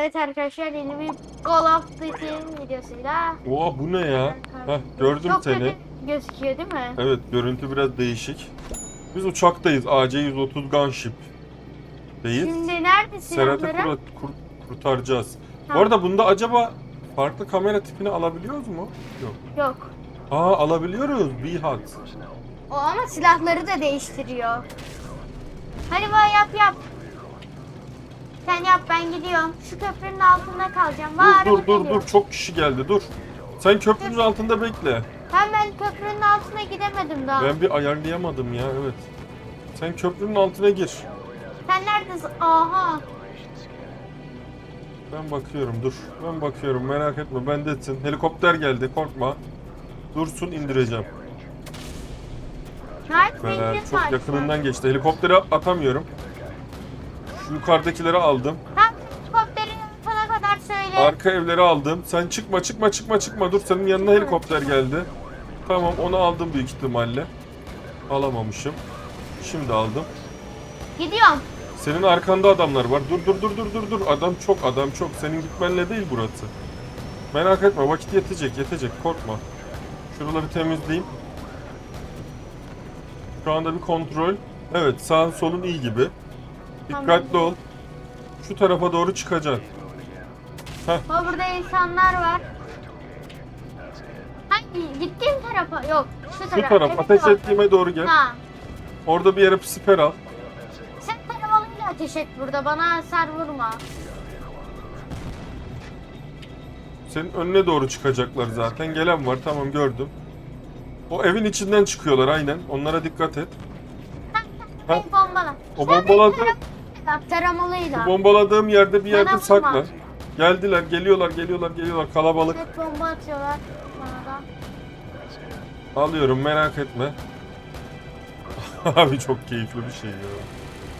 Evet arkadaşlar yeni bir Call of Duty videosuyla. Oha bu ne ya? Heh, gördüm Çok seni. kötü gözüküyor değil mi? Evet görüntü biraz değişik. Biz uçaktayız. AC-130 Gunship. Deyiz. Şimdi nerede Serhat'ı silahları? kur- kur- kurtaracağız. Bu Tamam. arada bunda acaba farklı kamera tipini alabiliyoruz mu? Yok. Yok. Aa alabiliyoruz. Bihat. O ama silahları da değiştiriyor. Hadi bana yap yap. Sen yap ben gidiyorum. Şu köprünün altında kalacağım. Var Dur dur dur dur. Çok kişi geldi dur. Sen köprünün altında bekle. Hem ben köprünün altına gidemedim daha. Ben bir ayarlayamadım ya evet. Sen köprünün altına gir. Sen neredesin? Aha. Ben bakıyorum dur. Ben bakıyorum merak etme bendesin. Helikopter geldi korkma. Dursun indireceğim. Zengin çok var. yakınından geçti. Helikopteri atamıyorum. Şu yukarıdakileri aldım. Tam helikopterin altına kadar söyle. Arka evleri aldım. Sen çıkma çıkma çıkma çıkma. Dur senin yanına helikopter geldi. Tamam onu aldım büyük ihtimalle. Alamamışım. Şimdi aldım. Gidiyorum. Senin arkanda adamlar var. Dur dur dur dur dur dur. Adam çok adam çok. Senin gitmenle değil burası. Merak etme vakit yetecek yetecek korkma. Şuraları temizleyeyim. Şu anda bir kontrol. Evet sağın solun iyi gibi. Dikkatli ol. Şu tarafa doğru çıkacaksın. Ama burada insanlar var. Hangi? Gittiğim tarafa. Yok. Şu Şu taraf. taraf Evet, ateş ettiğime doğru gel. Ha. Orada bir yere siper al. Sen taramalıyla ateş et burada. Bana hasar vurma. Senin önüne doğru çıkacaklar zaten. Gelen var tamam gördüm. O evin içinden çıkıyorlar aynen. Onlara dikkat et. Ha. Hey bombala. O Sen bombaladı. beni tara- Taramalıyla. Bombaladığım yerde bir yerde Bana sakla. Geldiler, geliyorlar, geliyorlar, geliyorlar. Kalabalık. Evet bomba atıyorlar. Bana da. Alıyorum merak etme. Abi çok keyifli bir şey ya.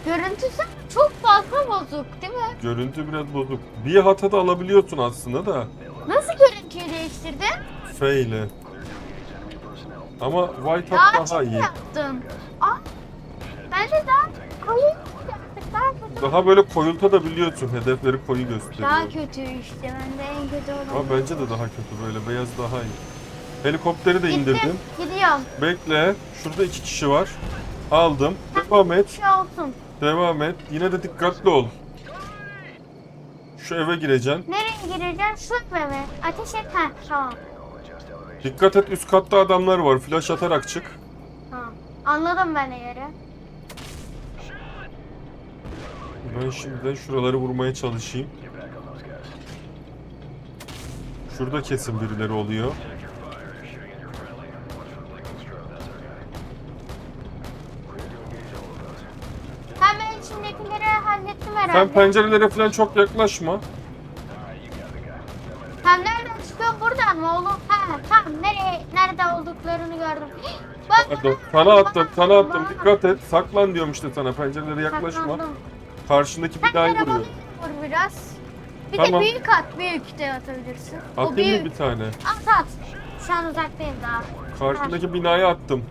Görüntüsü çok fazla bozuk değil mi? Görüntü biraz bozuk. Bir hata da alabiliyorsun aslında da. Nasıl görüntüyü değiştirdin? F ile. Ama White Daha Hat daha açık iyi. yaptın. Aa, ben de daha yaptık. Daha kötü. Daha böyle koyulta da biliyorsun. Hedefleri koyu gösteriyor. Daha kötü işte. Ben de en kötü olan. Ama bence de daha kötü böyle. Beyaz daha iyi. Helikopteri de Gittim, indirdim. Gidiyorum. Bekle. Şurada iki kişi var. Aldım. Devam et. şey olsun. Devam et. Yine de dikkatli ol. Şu eve gireceksin. Nereye gireceğim? Şu eve mi? Ateş et. Heh, tamam. Dikkat et üst katta adamlar var. Flash atarak çık. Tamam. Anladım ben yeri. Ben şimdiden şuraları vurmaya çalışayım. Şurada kesin birileri oluyor. Ben ben içindekileri hallettim herhalde. Sen pencerelere falan çok yaklaşma. Hem nereden çıkıyor buradan mı oğlum? Ha, tamam nereye nerede olduklarını gördüm. Bak. Pardon. Sana attım, sana attım. Dikkat et. Saklan diyorum işte sana. Pencerelere yaklaşma. Saklandım. Karşındaki Sen binayı vuruyor. vur biraz. Bir Tamam. de büyük at, büyük de atabilirsin. o Atayım büyük. mı bir tane? At at. Şu an uzaktayım daha. Karşındaki binaya attım.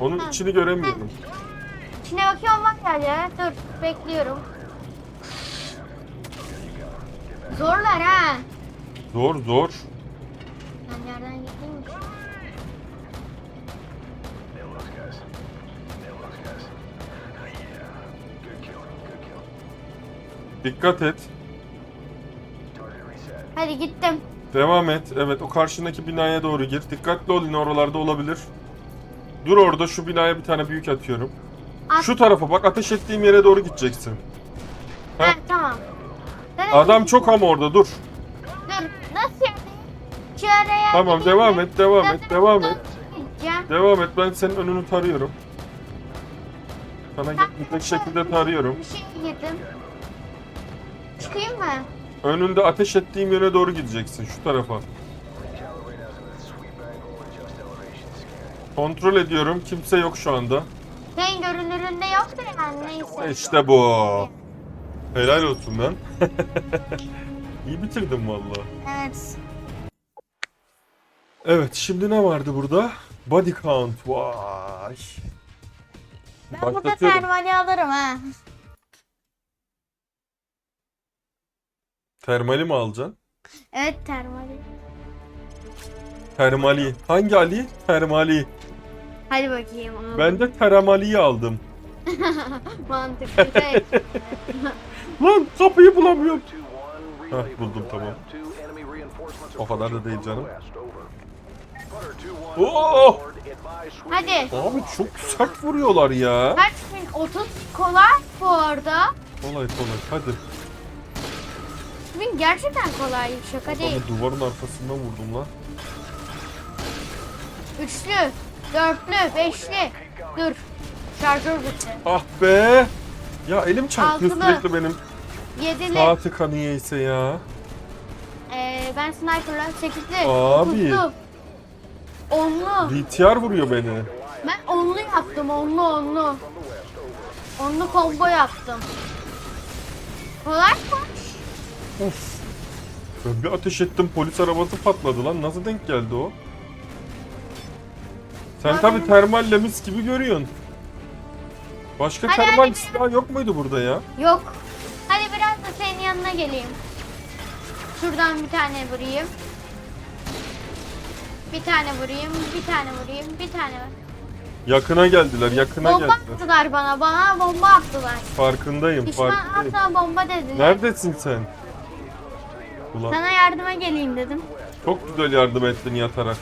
Onun içini göremiyorum. İçine bakıyorum var ya ya. Dur bekliyorum. Zorlar ha. Zor zor. Ben yerden gideyim Dikkat et. Hadi gittim. Devam et. Evet o karşındaki binaya doğru gir. Dikkatli ol yine oralarda olabilir. Dur orada şu binaya bir tane büyük atıyorum. At. Şu tarafa bak ateş ettiğim yere doğru gideceksin. Heh. tamam. Ben Adam çok ama orada dur. Dur nasıl yani? Şu araya Tamam gideyim devam mi? et devam et devam et. gideceğim. Devam et ben senin önünü tarıyorum. Sana gitmeyecek şekilde tarıyorum. Bir şey girdim. Çıkayım mı? Önünde ateş ettiğim yöne doğru gideceksin şu tarafa. Kontrol ediyorum. Kimse yok şu anda. Senin görünüründe yoktu yani neyse. İşte bu. Helal olsun lan. İyi bitirdim valla. Evet. Evet şimdi ne vardı burada? Body count. Vay. Ben burada Başlatıyorum. termali alırım ha. Termali mi alacaksın? Evet termali. Termali. Hangi Ali? Termali. Hadi bakayım. onu. Ben de teramaliyi aldım. Mantıklı. Lan kapıyı bulamıyorum. Heh, buldum tamam. O kadar da değil canım. Oo! Hadi. Abi çok sert vuruyorlar ya. Kaç bin? 30 kolay bu arada. Kolay kolay hadi. Bin gerçekten kolay. Şaka değil. Adamı duvarın arkasından vurdum lan. Üçlü, dörtlü, beşli. Dur. Şarjör bitti. Ah be. Ya elim çarpıyor Altılı. sürekli benim. Yedili. Saati kanıyeyse ya. Ee, ben sniper'la sekizli. Abi. dokuzlu, Onlu. DTR vuruyor beni. Ben onlu yaptım. Onlu onlu. Onlu combo yaptım. Kolay mı? Of. Ben bir ateş ettim polis arabası patladı lan. Nasıl denk geldi o? Sen Abi- tabi termalle mis gibi görüyorsun. Başka Hadi, termal hadi. silah yok muydu burada ya? Yok. Hadi biraz da senin yanına geleyim. Şuradan bir tane vurayım. Bir tane vurayım, bir tane vurayım, bir tane. Yakına geldiler, yakına Bomba geldiler. attılar bana, bana bomba attılar. Farkındayım, Düşman farkındayım. atla bomba dediler. Neredesin sen? Ulan Sana yardıma geleyim dedim. çok güzel yardım ettin yatarak.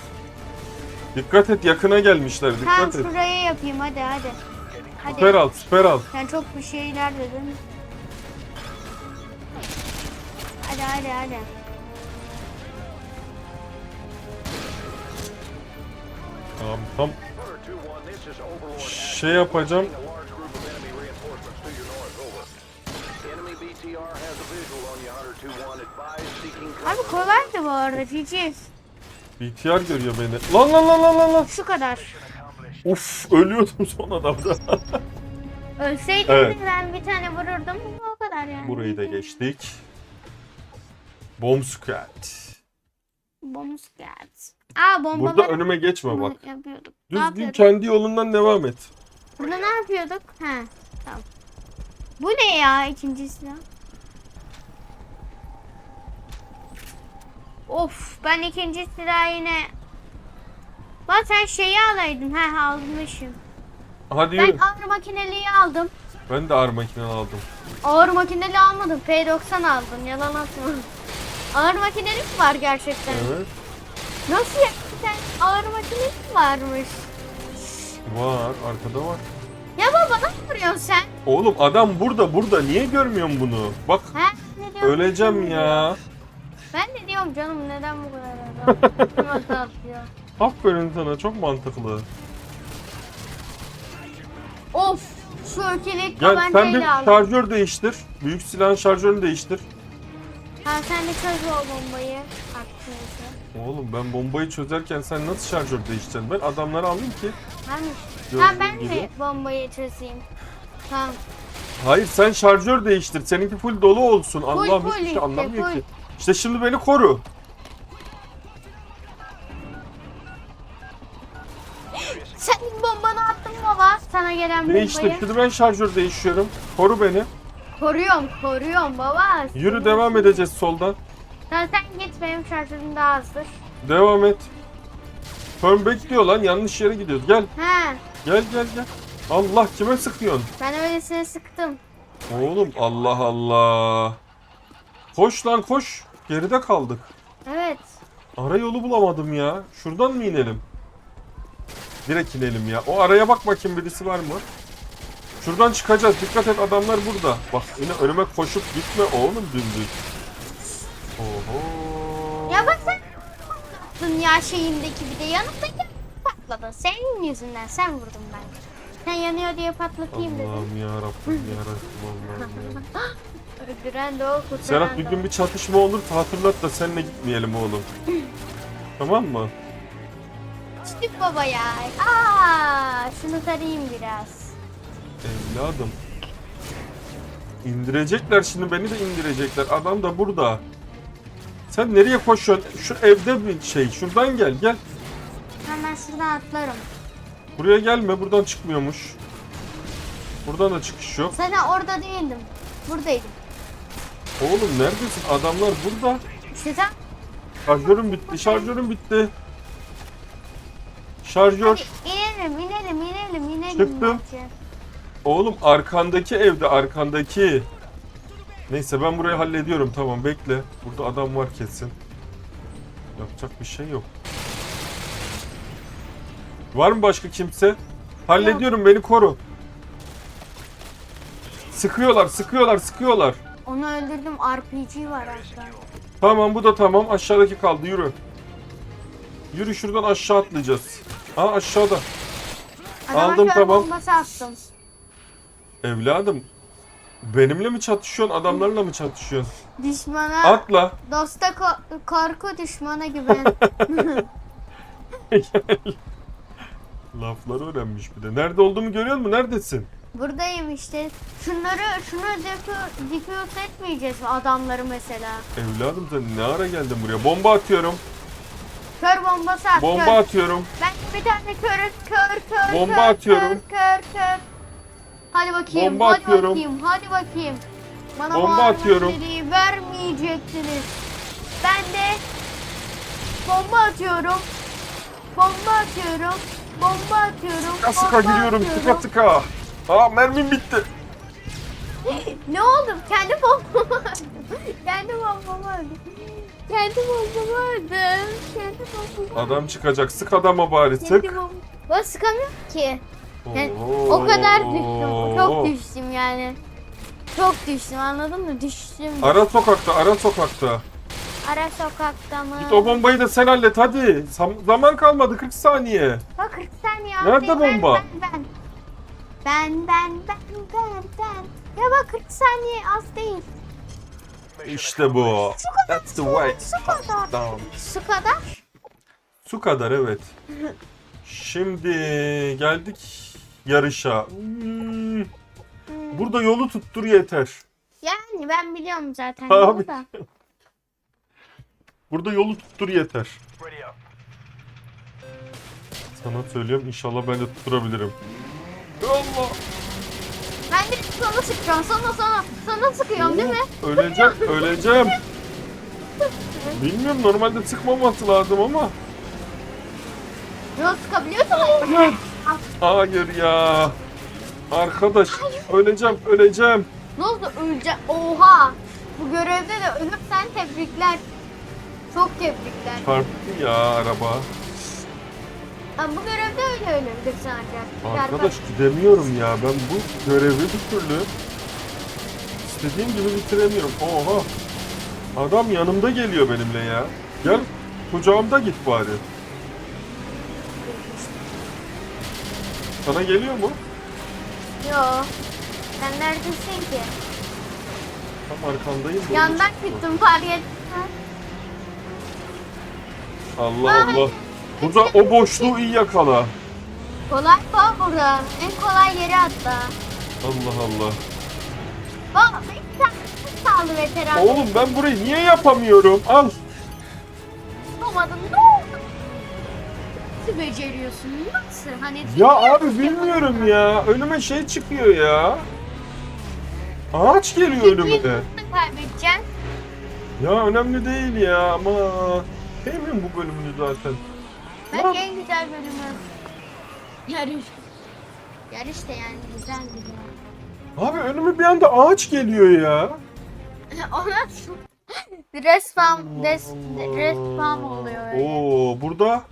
Dikkat et yakına gelmişler, Tamam dikkat et. şuraya yapayım hadi hadi. Süper Hadi. al, süper al. Sen çok bir şeyler dedin. Hadi hadi hadi. Tamam, tam şey yapacağım. Abi kolaydı bu arada Cici. BTR görüyor beni. Lan lan lan lan lan lan. Şu kadar. Uf ölüyordum son adamda. Ölseydim Evet. ben bir tane vururdum. O kadar yani. Burayı da geçtik. Bomb squad. Bomba geldi. Aa bombalar. Burada önüme geçme bak. yapıyorduk. Düzgün kendi yolundan devam et. Burada ne yapıyorduk? Ha tamam. Bu ne ya ikinci silah? Of ben ikinci silah yine... Bak sen şeyi alaydın. Ha almışım. Hadi Ben yürü. ağır makineliği aldım. Ben de ağır makine aldım. Ağır makineli almadım. P90 aldım. Yalan atma. Ağır makinelik var gerçekten. Evet. Nasıl ya? Sen ağır makinelik varmış. Var. Arkada var. Ya baba ne vuruyorsun sen? Oğlum adam burada burada. Niye görmüyorsun bunu? Bak? Ne diyorsun? öleceğim ya. Ben de diyorum canım neden bu kadar adam? Nasıl atıyor? Aferin sana. Çok mantıklı. Of! Şu ökelik Gel sen bir tabancayla aldım. şarjör değiştir. Büyük silahın şarjörünü değiştir. Ha sen de çöz o bombayı. Aklınızı. Oğlum ben bombayı çözerken sen nasıl şarjör değiştireceksin? Ben adamları alayım ki. Ben Ha ben Gördüğün de gibi. bombayı çözeyim. Tamam. Hayır sen şarjör değiştir. Seninki full dolu olsun. Allah'ım full hiçbir şey işte, anlamıyor full. ki. İşte şimdi beni koru. Sen bombanı attın baba. Sana gelen bombayı. Şimdi ben şarjör değişiyorum. Koru beni. Koruyorum, koruyorum baba. Yürü devam edeceğiz soldan. Sen, sen git benim şarjörüm daha azdır. Devam et. Turn back diyor lan. Yanlış yere gidiyoruz. Gel. Ha, Gel gel gel. Allah kime sıkıyorsun? ben öylesine sıktım. Oğlum Allah Allah. Koş lan koş. Geride kaldık. Evet. Ara yolu bulamadım ya. Şuradan mı inelim? Direkt inelim ya. O araya bak bakayım birisi var mı? Şuradan çıkacağız. Dikkat et adamlar burada. Bak yine önüme koşup gitme oğlum dümdüz. Oho. Ya bak sen dünya şeyindeki bir de yanımda patladı. Senin yüzünden sen vurdun ben. Sen yanıyor diye patlatayım dedim. Allah'ım ya Rabbim ya Rabbim Allah'ım ya. Öldüren de o kurtaran Serhat bir da gün o. bir çatışma olursa hatırlat da seninle gitmeyelim oğlum. tamam mı? Küçük baba ya. Aa, şunu tarayayım biraz. Evladım. İndirecekler şimdi beni de indirecekler. Adam da burada. Sen nereye koşuyorsun? Şu evde bir şey. Şuradan gel gel. Hemen şuradan atlarım. Buraya gelme. Buradan çıkmıyormuş. Buradan da çıkış yok. Zaten orada değildim. Buradaydım. Oğlum neredesin? Adamlar burada. Sen Şarjörüm bitti. Şarjörüm bitti. Şarjör. inelim inelim inelim inelim. Çıktım. bence. Oğlum arkandaki evde arkandaki. Neyse ben burayı hallediyorum tamam bekle. Burada adam var kesin. Yapacak bir şey yok. Var mı başka kimse? Hallediyorum beni koru. Sıkıyorlar sıkıyorlar sıkıyorlar. Onu öldürdüm RPG var hatta. Tamam bu da tamam aşağıdaki kaldı yürü. Yürü şuradan aşağı atlayacağız. Aa aşağıda. Adama Aldım, kör tamam. bombası attım. Evladım benimle mi çatışıyorsun adamlarla mı çatışıyorsun? Düşmana, Atla. dosta ko- korku düşmana güven. Lafları öğrenmiş bir de. Nerede olduğumu görüyor musun? Neredesin? Buradayım işte. Şunları, şunu diffuse etmeyeceğiz mi adamları mesela? Evladım sen ne ara geldin buraya? Bomba atıyorum. Kör bombası at. Bomba kör. atıyorum. Ben bir tane kör, kör, kör, Bomba kör, atıyorum. Kör, kör, kör. Hadi bakayım, Bomba hadi atıyorum. bakayım, hadi bakayım. Bana Bomba atıyorum. vermeyeceksiniz. Ben de bomba atıyorum. Bomba atıyorum. Bomba atıyorum. Sıka sıka bomba giriyorum. atıyorum. Sıka sıka. Aa mermim bitti. Ne oldu? Kendi bombamı öldüm. Kendi bombamı öldüm. Kendi bombamı öldüm. Kendi bombamı Adam çıkacak. Sık adama bari sık. Kendi bombamı. Ben sıkamıyorum ki. Yani Oo. o kadar düştüm. Çok düştüm yani. Çok düştüm anladın mı? Düştüm. Ara sokakta, ara sokakta. Ara sokakta mı? Git o bombayı da sen hallet hadi. Sam- zaman kalmadı 40 saniye. Bak 40 saniye Nerede bomba? Ben ben. Ben ben ben ben ben. Ya bak 40 saniye az değil. İşte bu. Şu kadar. That's the way. Su kadar. Su kadar. Su kadar evet. Şimdi geldik yarışa. Hmm, Hmm. Burada yolu tuttur yeter. Yani ben biliyorum zaten. Abi. yolu da. Burada yolu tuttur yeter. Sana söylüyorum inşallah ben de tutturabilirim. Allah! Ben de sana sıkıyorum. Sana sana. Sana sıkıyorum değil mi? Öleceğim, öleceğim. Bilmiyorum normalde sıkmaması lazım ama. Yok sıkabiliyorsun. Evet. Hayır ya. Arkadaş öleceğim, öleceğim. Ne oldu öleceğim? Oha! Bu görevde de ölürsen tebrikler. Çok tebrikler. Çarptı ya araba. Ama bu görevde öyle ölebilirsin ancak. Arkadaş gidemiyorum ya. Ben bu görevi bir türlü istediğim gibi bitiremiyorum. Oha. Adam yanımda geliyor benimle ya. Gel kucağımda git bari. Sana geliyor mu? Yo. Sen neredesin ki? Tam arkandayım. Yandan gittim fark ettim. Allah Allah. Burada o boşluğu iyi yakala. Kolay bak burada. En kolay yeri hatta. Allah Allah. Bak tane sağlı veteran. Oğlum ben burayı niye yapamıyorum? Al. Yapamadın ne oldu? Nasıl beceriyorsun? Nasıl? Hani Ya abi bilmiyorum ya. Önüme şey çıkıyor ya. Ağaç geliyor önüme. Nasıl kaybedeceksin? Ya önemli değil ya ama sevmiyorum bu bölümünü zaten. Bence en güzel bölümü. Yarış. Yarış da yani güzeldi ya. Abi önüme bir anda ağaç geliyor ya. Ona respawn, des, Allah. respawn oluyor öyle. Oo burada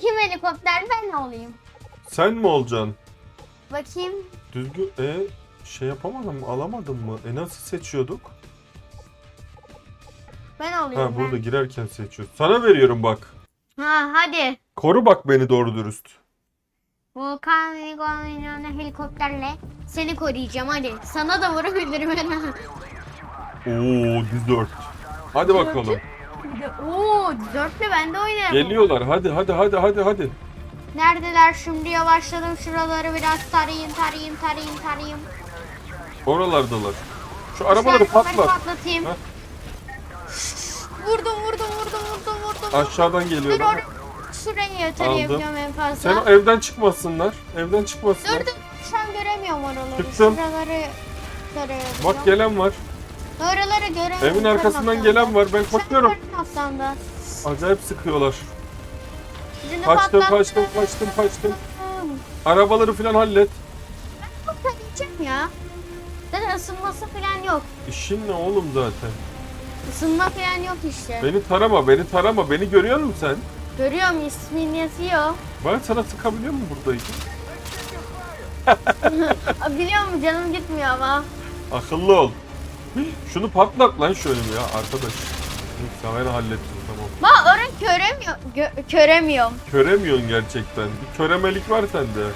Kim helikopter ben olayım. sen mi olacaksın? Bakayım. Düzgün e şey yapamadın mı? Alamadın mı? E nasıl seçiyorduk? Ben Ha olayım burada ben. girerken seçiyoruz. Sana veriyorum bak. Ha hadi. Koru bak beni doğru dürüst. Volkan Velikon'un helikopterle seni koruyacağım hadi. Sana da vurabilirim ben. Oo dört. Hadi bakalım. Oo dörtlü ben de oynarım. Geliyorlar. Hadi hadi hadi hadi hadi. Neredeler şimdi yavaşladım şuraları biraz tarayayım tarayayım tarayayım tarayayım. Oralardalar. Şu arabaları patlat. patlatayım. Heh. Vurdum vurdum vurdum vurdum vurdum. Aşağıdan Dur geliyorlar. oraya şuraya tarayabiliyorum en fazla. Sen o evden çıkmasınlar. Evden çıkmasınlar. Dur dur şu an göremiyorum oraları. Çıktım. Şuraları tarayabiliyorum. Bak gelen var. Oraları göremiyorum. Evin arkasından Sen gelen var. Ben Sen öbür taraftan da. Acayip sıkıyorlar. Birini Kaçtım, kaçtım, kaçtım, kaçtım. Arabaları falan hallet. Patlayacağım ya. Zaten ısınması falan yok. İşin ne oğlum zaten? Isınma falan yok işte. Beni tarama, beni tarama. Beni görüyor musun sen? Görüyorum ismini yazıyor. Ben sana sıkabiliyor muyum buradayken? Aa, Biliyor musun canım gitmiyor ama. Akıllı ol. Şunu patlat lan şöyle ya arkadaş. Ben hallettim tamam. Bak orayı köremiyor, gö- köremiyorum. Köremiyorsun gerçekten. Bir köremelik var sende.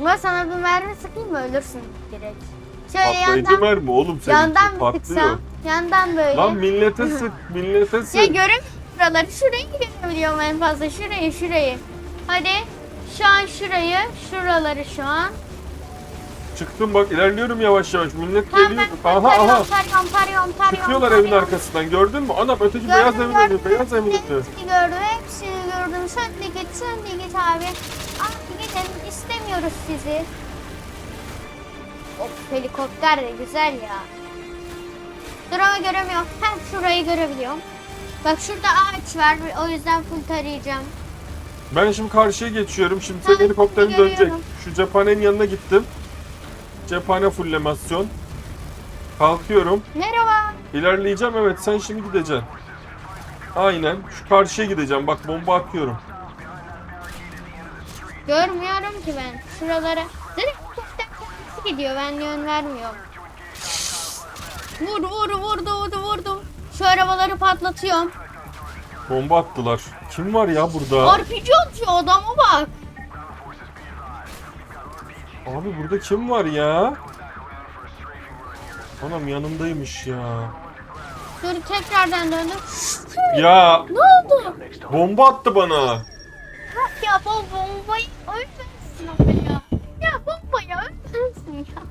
Ama sana bir mermi sıkayım mı ölürsün direkt. Şöyle Patlayıcı yandan, mermi oğlum senin yandan bir patlıyor. sıksam. Yandan böyle. Lan millete sık, millete Ya sık. göremiyorum buraları. Şurayı görebiliyorum en fazla. Şurayı, şurayı. Hadi. Şu an şurayı, şuraları şu an. Çıktım bak ilerliyorum yavaş yavaş. Millet Tamam geliyor. ben Aha aha. tarıyorum, tarıyorum, tarıyorum, tarıyorum. Çıkıyorlar evin tarıyorum. arkasından gördün mü? Ana öteki Gördüm, beyaz evin önü, beyaz evin önü. Hepsini gördüm, hepsini gördüm. Sen de git, sen de git abi. Abi gidin, istemiyoruz sizi. Of, helikopter de güzel ya. Dur ama göremiyorum. Hem şurayı görebiliyorum. Bak şurada ağaç var, o yüzden full tarayacağım. Ben şimdi karşıya geçiyorum. Şimdi senin Tamam, helikopterin görüyorum. dönecek. Şu cephanenin yanına gittim. Cephane fullemasyon. Kalkıyorum. Merhaba. İlerleyeceğim evet sen şimdi gideceksin. Aynen. Şu karşıya gideceğim. Bak bomba atıyorum. Görmüyorum ki ben. Şuralara. Zaten helikopter kendisi gidiyor. Ben yön vermiyorum. Vur vur vurdu vurdu vurdu. Şu arabaları patlatıyorum. Bomba attılar. Kim var ya burada? RPG atıyor adama bak. Abi burada kim var ya? Anam yanındaymış ya. Dur tekrardan döndüm. Ya ne oldu? bomba attı bana. Ya bu bombayı öldürsün ama ya. Ya bombayı öldürsün ya.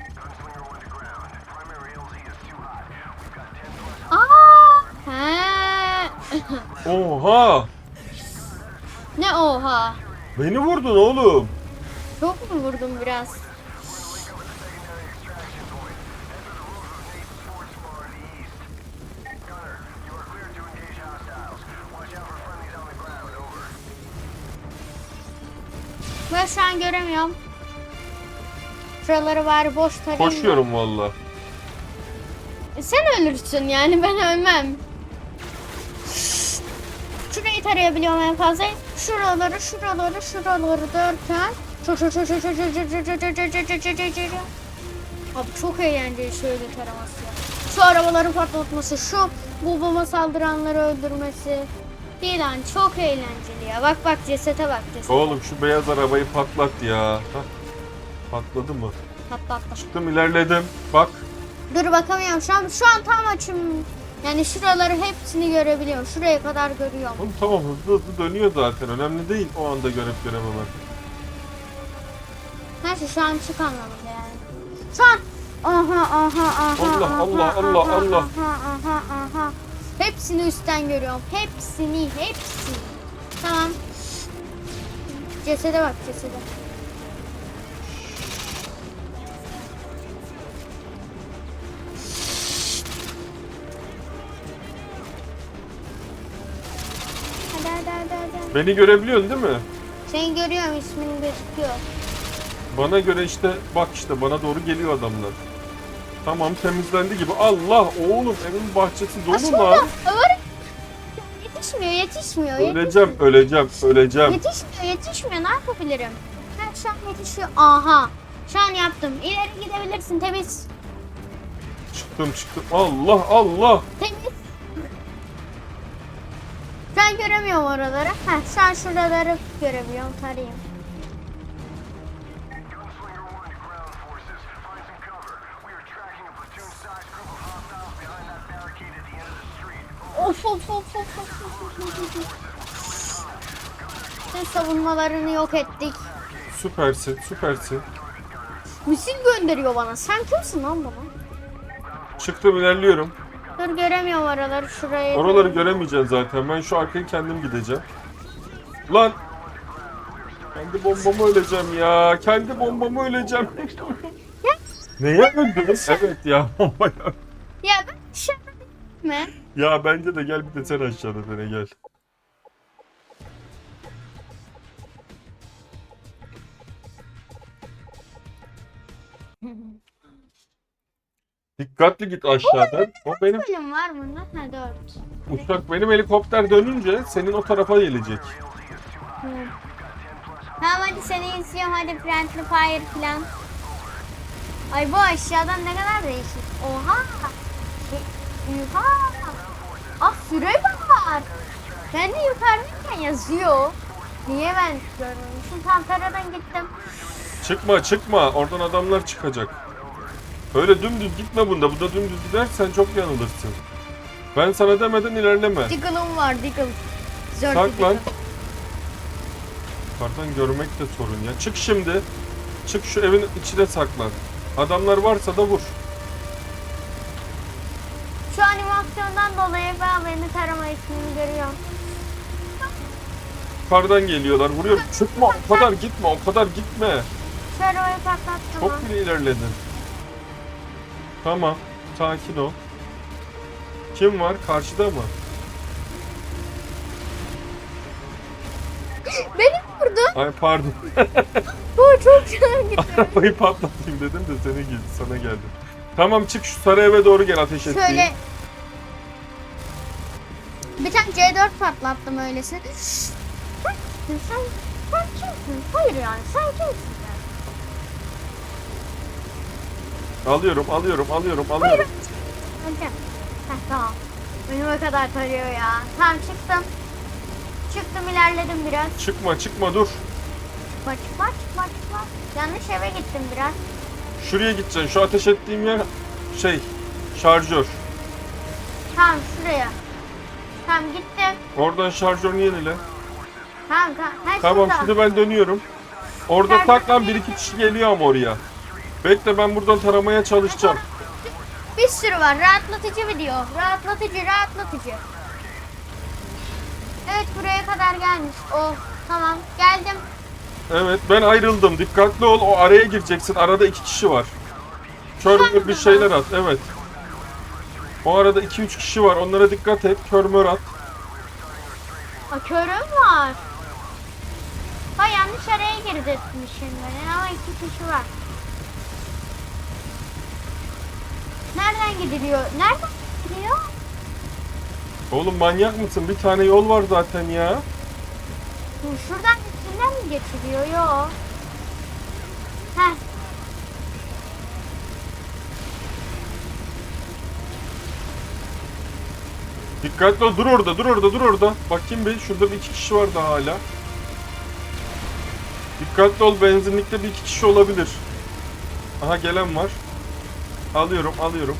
Oha! ne oha? Beni vurdun oğlum. Çok mu vurdum biraz? Ben şu an göremiyorum. Şuraları bari boş tarayayım. Koşuyorum valla. Sen ölürsün yani ben ölmem tarayabiliyorum en fazla. Şuraları, şuraları, şuraları derken Abi çok eğlenceli şöyle taraması ya. Şu arabaların patlatması, şu babama saldıranları öldürmesi. Değil lan çok eğlenceli ya. Bak bak cesete bak cesete. Oğlum şu beyaz arabayı patlat ya. Hah. Patladı mı? Patlattım. Çıktım ilerledim. Bak. Dur bakamıyorum şu an. Şu an tam açım. Yani şuraları hepsini görebiliyorum. Şuraya kadar görüyorum. Oğlum tamam hızlı hızlı dönüyor zaten. Önemli değil o anda görüp görememek. Neyse şu an çık anlamında yani. Şu an aha aha aha Allah, aha, Allah, aha, Allah, aha, Allah. Aha, aha, aha. Hepsini üstten görüyorum. Hepsini, hepsini. Tamam. Cesede bak cesede. Beni görebiliyorsun değil mi? Seni görüyorum ismin gözüküyor. Bana göre işte bak işte bana doğru geliyor adamlar. Tamam temizlendi gibi. Allah oğlum evin bahçesi dolu Aslında lan. öyle yetişmiyor, yetişmiyor, Öleceğim, öleceğim, öleceğim. Yetişmiyor, yetişmiyor. Ne yapabilirim? Ha, şu an yetişiyor. Aha. Şu an yaptım. İleri gidebilirsin. Temiz. Çıktım çıktım. Allah Allah. Temiz. An göremiyorum oraları. Ha, şu an şuraları görebiliyorum. Tarayayım. Of of of of of. Sen savunmalarını yok ettik. Süpersin, süpersin. Misil gönderiyor bana. Sen kimsin lan bana? Çıktım ilerliyorum. Dur göremiyorum oraları. Şuraya. Oraları göremeyeceksin zaten. Ben şu arkayı kendim gideceğim. Lan! Kendi bombamı öleceğim ya. Kendi bombamı öleceğim. Neye öldünüz? Evet ya bombaya. Ya ben mi? Ya bence de gel bir de sen aşağıda dene gel. Dikkatli git aşağıdan. O benim Bölüm var bunda. Ha dört. uçak benim helikopter dönünce senin o tarafa gelecek. Tamam hadi seni izliyorum hadi Friendly Fire falan. Ay bu aşağıdan ne kadar değişik. Oha. Şey, Oha. Ah süre var. Ben de yukarıdayken yazıyor. Niye ben görmemişim? Tam taradan gittim. Çıkma çıkma oradan adamlar çıkacak. Öyle dümdüz gitme bunda. Bu da dümdüz gidersen çok yanılırsın. Ben sana demeden ilerleme. Diggle'ım var Diggle. Zor Saklan. Yukarıdan görmek de sorun ya. Çık şimdi. Çık şu evin içine saklan. Adamlar varsa da vur. Şu animasyondan dolayı ben beni tarama ismini görüyorum. Yukarıdan geliyorlar. Vuruyorum. Çıkma. O kadar gitme. O kadar gitme. Arabayı patlattım. Çok bile ilerledin. Tamam. Sakin ol. Kim var? Karşıda mı? Beni vurdu. Ay pardon. Bu çok canım gitti. Arabayı patlatayım dedim de seni geldi, sana geldim. Tamam çık şu sarı eve doğru gel ateş ettiğin. Şöyle bir tane C4 patlattım öylesi. Sen, sen, sen kimsin? Hayır yani sen kimsin? Yani? Alıyorum, alıyorum, alıyorum, alıyorum. Hadi. Heh, tamam. Önüme kadar tarıyor ya. Tamam çıktım. Çıktım ilerledim biraz. Çıkma, çıkma dur. Çıkma çıkma çıkma çıkma. Yanlış eve gittim biraz. Şuraya gideceksin. Şu ateş ettiğim yer şey, şarjör. Tamam şuraya. Tamam gittim. Oradan şarjörünü yenile. Tamam tamam. Ha, Tamam şurada. şimdi ben dönüyorum. Orada Şarjör saklan bir iki kişi geliyor ama oraya. Bekle ben buradan taramaya çalışacağım. Bir sürü var. Rahatlatıcı video. Rahatlatıcı, rahatlatıcı. Evet buraya kadar gelmiş. Oh tamam geldim. Evet ben ayrıldım. Dikkatli ol. O araya gireceksin. Arada iki kişi var. Kör mür bir şeyler at. Evet. O arada iki üç kişi var. Onlara dikkat et. Kör mör at. Ha körüm var. Ha yanlış araya girdirtmişim ben ama iki kişi var. Nereden gidiliyor? Nereden gidiliyor? Oğlum manyak mısın? Bir tane yol var zaten ya. Dur, Şuradan içinden mi geçiliyor? Yo. Heh. Dikkatli ol. Dur orada, dur orada, dur orada. Bakayım bir. Şurada bir iki kişi var daha hala. Dikkatli ol. Benzinlikte bir iki kişi olabilir. Aha gelen var. Alıyorum, alıyorum.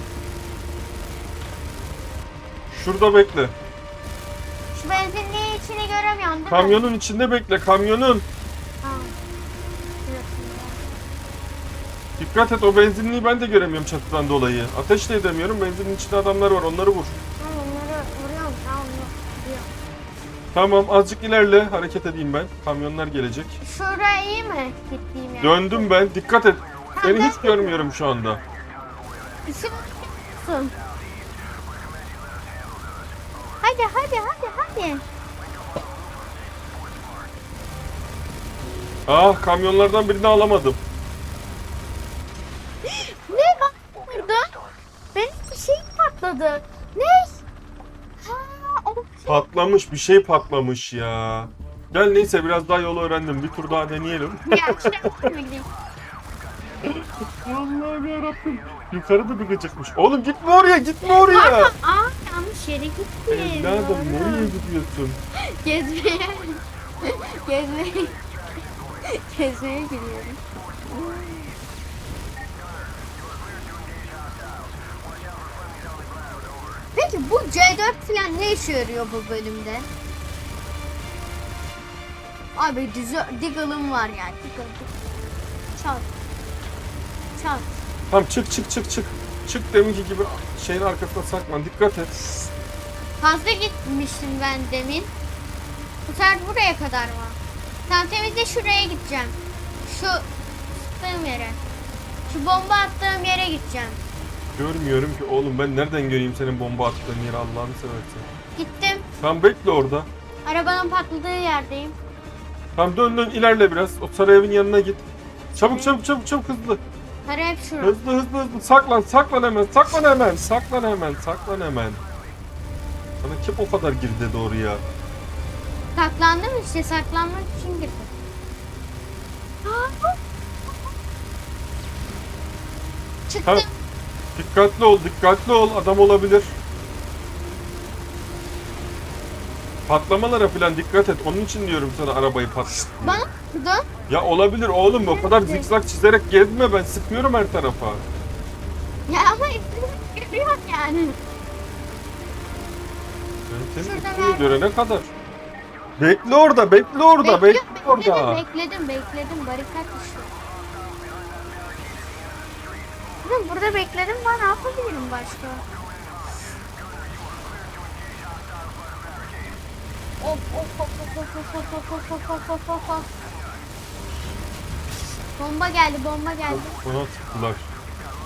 Şurada bekle. Şu benzinliğin içini göremiyorsun değil mi? Kamyonun içinde bekle. Kamyonun. Dikkat et o benzinliği ben de göremiyorum çatıdan dolayı. Ateş de edemiyorum. Benzinin içinde adamlar var. Onları vur. Tamam onları vuruyorum. Tamam vuruyorum. Tamam azıcık ilerle. Hareket edeyim ben. Kamyonlar gelecek. Şuraya iyi mi gittiğim yer? Döndüm ben. Dikkat et. Seni hiç görmüyorum şu anda. Misin? Hadi hadi hadi hadi. Ah kamyonlardan birini alamadım. Ne bak burada? Benim bir şey patladı. Ne? Ha, o Patlamış bir şey patlamış ya. Gel neyse biraz daha yolu öğrendim. Bir tur daha deneyelim. ya şuraya Allah'ım yarabbim. Yukarıda bir gıcıkmış. Oğlum gitme oraya gitme oraya. Aa yanlış yere gittim. Evladım Doğru. nereye gidiyorsun? Gezmeye. Gezmeye. Gezmeye gidiyorum. Peki bu C4 falan ne işe yarıyor bu bölümde? Abi Diggle'ım var ya. Diggle, Diggle. Çat. Çat. Tamam çık çık çık çık. Çık deminki gibi şeyin arkasına saklan. Dikkat et. Fazla gitmiştim ben demin. Bu sefer buraya kadar var. Tamam temizle şuraya gideceğim. Şu sıktığım yere. Şu bomba attığım yere gideceğim. Görmüyorum ki oğlum ben nereden göreyim senin bomba attığın yeri Allah'ını seversen. Gittim. Tamam bekle orada. Arabanın patladığı yerdeyim. Tamam dön dön ilerle biraz. O saray evin yanına git. Çabuk çabuk çabuk çabuk hızlı. Para hep şurada. Hızlı hızlı hızlı. Saklan saklan hemen. Saklan hemen. Saklan hemen. Saklan hemen. Sana kim o kadar girdi doğru ya? Saklandım işte saklanmak için girdim. Çıktım. Ha. Dikkatli ol, dikkatli ol. Adam olabilir. Patlamalara falan dikkat et. Onun için diyorum sana arabayı patlat. Bana vurdun. Ya olabilir oğlum o kadar zikzak çizerek gezme ben sıkıyorum her tarafa. Ya ama izini görüyorum yani. Ben seni Şurada nerede? görene kadar. Bekle orada, bekle orada, bekle, bekledim, orada. bekledim, bekledim. Barikat düştü. Oğlum burada bekledim ben ne yapabilirim başka? Of of of of of of of of of of of of of. Bomba geldi, bomba geldi. Bana sıktılar.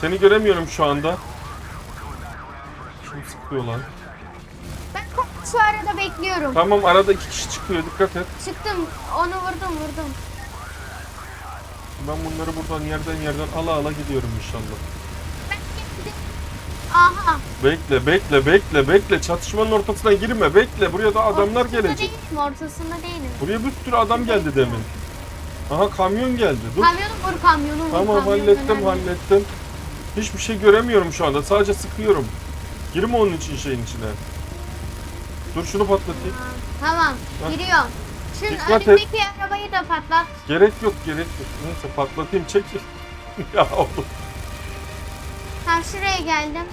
Seni göremiyorum şu anda. Kim sıkıyor lan? Ben şu arada bekliyorum. Tamam arada iki kişi çıkıyor dikkat et. Çıktım, onu vurdum, vurdum. Ben bunları buradan yerden yerden ala ala gidiyorum inşallah. Aha. Bekle bekle bekle bekle çatışmanın ortasına girme bekle buraya da adamlar ortasında gelecek. Değilim, ortasında değilim. Buraya bir sürü adam geldi demin. Aha kamyon geldi dur. Kamyonu vur, kamyonu vur. Tamam kamyonu hallettim önemli. hallettim. Hiçbir şey göremiyorum şu anda sadece sıkıyorum. Girme onun için şeyin içine. Dur şunu patlatayım. Tamam, Bak. giriyorum. Şunun Dikkat et. önündeki arabayı da patlat. Gerek yok gerek yok. Neyse patlatayım çekil. ya oğlum. Tam şuraya geldim.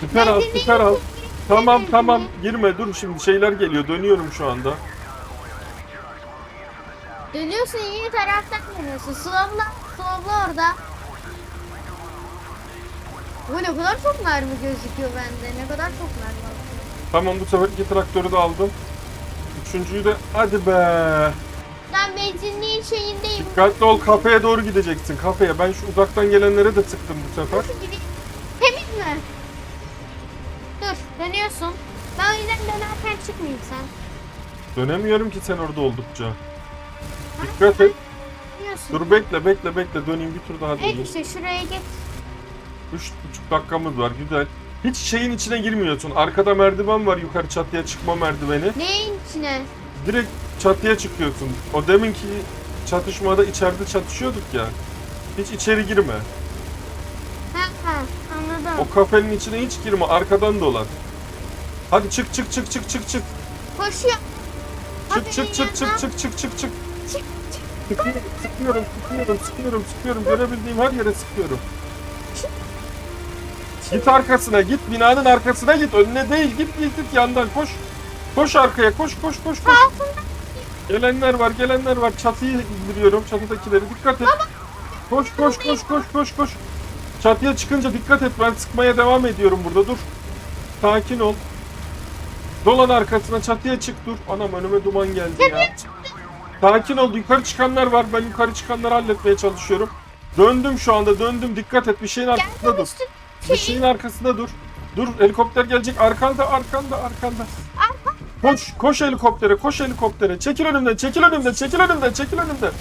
Süper al süper al. Tamam tamam girme dur şimdi şeyler geliyor dönüyorum şu anda. Dönüyorsun iyi taraftan dönüyorsun. Slowla, slowla orada. Bu ne kadar çok mermi gözüküyor bende. Ne kadar çok mermi var. Tamam bu sefer iki traktörü de aldım. Üçüncüyü de hadi be. Ben benzinliğin şeyindeyim. Dikkatli ol kafeye doğru gideceksin kafeye. Ben şu uzaktan gelenlere de sıktım bu sefer. Nasıl gideyim? Temiz mi? Dur dönüyorsun. Ben o yüzden dönerken çıkmayayım sen. Dönemiyorum ki sen orada oldukça. Dikkat et. Dönüyorsun. Dur bekle bekle bekle döneyim bir tur daha Evet döneyim. işte şuraya git. Üç buçuk dakikamız var güzel. Hiç şeyin içine girmiyorsun. Arkada merdiven var yukarı çatıya çıkma merdiveni. Neyin içine? Direkt çatıya çıkıyorsun. O deminki çatışmada içeride çatışıyorduk ya. Hiç içeri girme. O kafenin içine hiç girme. Arkadan dolan. Hadi çık çık çık çık çık çık. Koşuyor. Çık çık çık çık çık çık çık çık. Sıkıyorum, sıkıyorum, sıkıyorum, sıkıyorum, sıkıyorum. Görebildiğim her yere sıkıyorum. Git arkasına, git binanın arkasına git. Önüne değil, git git git yandan koş. Koş arkaya, koş koş koş koş. Gelenler var, gelenler var. Çatıyı indiriyorum, çatıdakileri. Dikkat et. Koş koş koş koş koş koş. Çatıya çıkınca dikkat et. Ben sıkmaya devam ediyorum burada. Dur. Sakin ol. Dolan arkasına çatıya çık dur. Anam önüme duman geldi ya. Sakin ol. Yukarı çıkanlar var. Ben yukarı çıkanları halletmeye çalışıyorum. Döndüm şu anda döndüm. Dikkat et. Bir şeyin arkasında dur. Bir şeyin arkasında dur. Dur helikopter gelecek. Arkanda arkanda arkanda. Koş koş helikoptere koş helikoptere. Çekil önümden çekil önümden çekil önümden çekil önümden.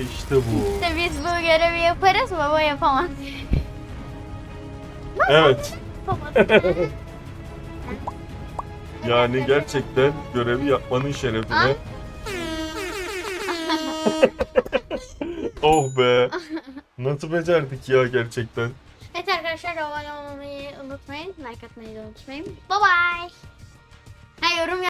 İşte bu. İşte biz bu görevi yaparız baba yapamaz. Evet. Yapamaz. Yani gerçekten görevi yapmanın şerefine. Oh be. Nasıl becerdik ya gerçekten. evet arkadaşlar abone olmayı unutmayın. Like atmayı da unutmayın. Bye bye. Ha yorum